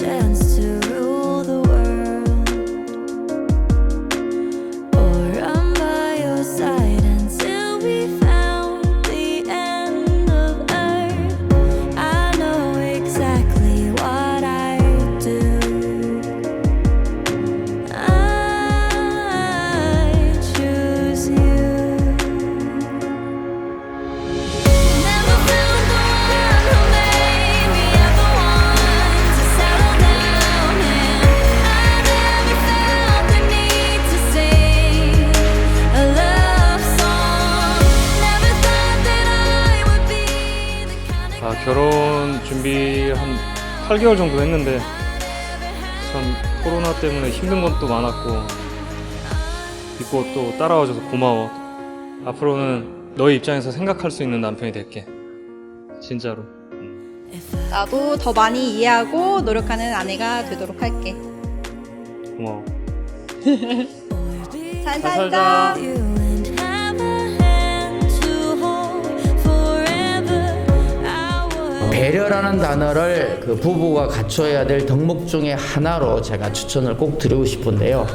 chance to 결혼 준비 한 8개월 정도 했는데 참 코로나 때문에 힘든 것도 많았고 믿고 또 따라와줘서 고마워. 앞으로는 너의 입장에서 생각할 수 있는 남편이 될게. 진짜로. 나도 더 많이 이해하고 노력하는 아내가 되도록 할게. 고마워. 잘잘 살자. 배려라는 단어를 그 부부가 갖춰야 될 덕목 중에 하나로 제가 추천을 꼭 드리고 싶은데요.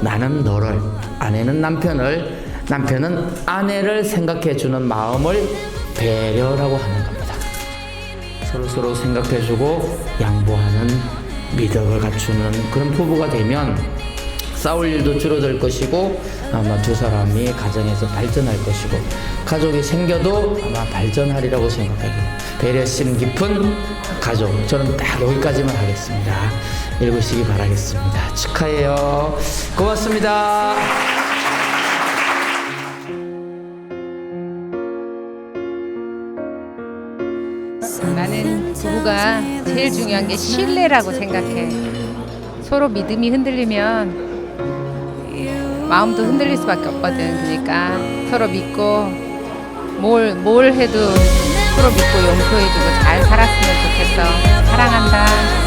나는 너를, 아내는 남편을, 남편은 아내를 생각해 주는 마음을 배려라고 하는 겁니다. 서로 서로 생각해 주고 양보하는 미덕을 갖추는 그런 부부가 되면 싸울 일도 줄어들 것이고 아마 두 사람이 가정에서 발전할 것이고 가족이 생겨도 아마 발전하리라고 생각합니다. 배려심 깊은 가족 저는 딱 여기까지만 하겠습니다. 읽으시기 바라겠습니다. 축하해요. 고맙습니다. 나는 부부가 제일 중요한 게 신뢰라고 생각해. 서로 믿음이 흔들리면 마음도 흔들릴 수밖에 없거든. 그러니까 서로 믿고 뭘, 뭘 해도 서로 믿고 용서해주고 잘 살았으면 좋겠어. 사랑한다.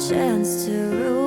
Chance to